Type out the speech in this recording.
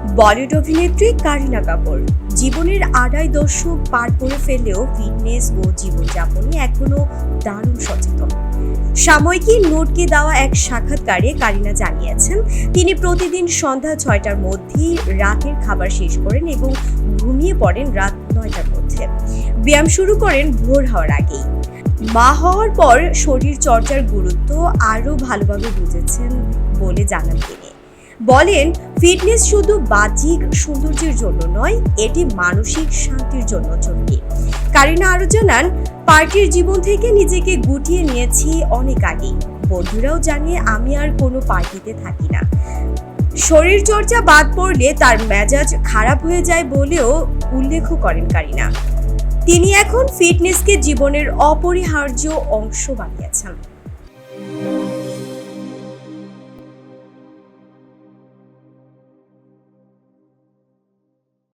বলিউড অভিনেত্রী কারিনা কাপুর। জীবনের আড়াই দশক পার করে ফেললেও ফিটনেস ও জীবনযাপনে এখনও দারুণ সচেতন। সাময়িকী নোটকে দেওয়া এক সাক্ষাৎকারে কারিনা জানিয়েছেন, তিনি প্রতিদিন সন্ধ্যা ছয়টার মধ্যেই রাতের খাবার শেষ করেন এবং ঘুমিয়ে পড়েন রাত নয়টার মধ্যে। ব্যায়াম শুরু করেন ভোর হওয়ার আগেই। মা হওয়ার পর শরীর চর্চার গুরুত্ব আরও ভালোভাবে বুঝেছেন বলে জানান তিনি। বলেন ফিটনেস শুধু বাহ্যিক সৌন্দর্যের জন্য নয়, এটি মানসিক শান্তির জন্য জরুরি। কারিনা আরও জানান, পার্টির জীবন থেকে নিজেকে গুটিয়ে নিয়েছি অনেক আগেই। বন্ধুরাও জানে আমি আর কোনো পার্টিতে থাকি না। শরীর চর্চা বাদ পড়লে তার মেজাজ খারাপ হয়ে যায় বলেও উল্লেখ করেন কারিনা। তিনি এখন ফিটনেসকে জীবনের অপরিহার্য অংশ বানিয়েছেন।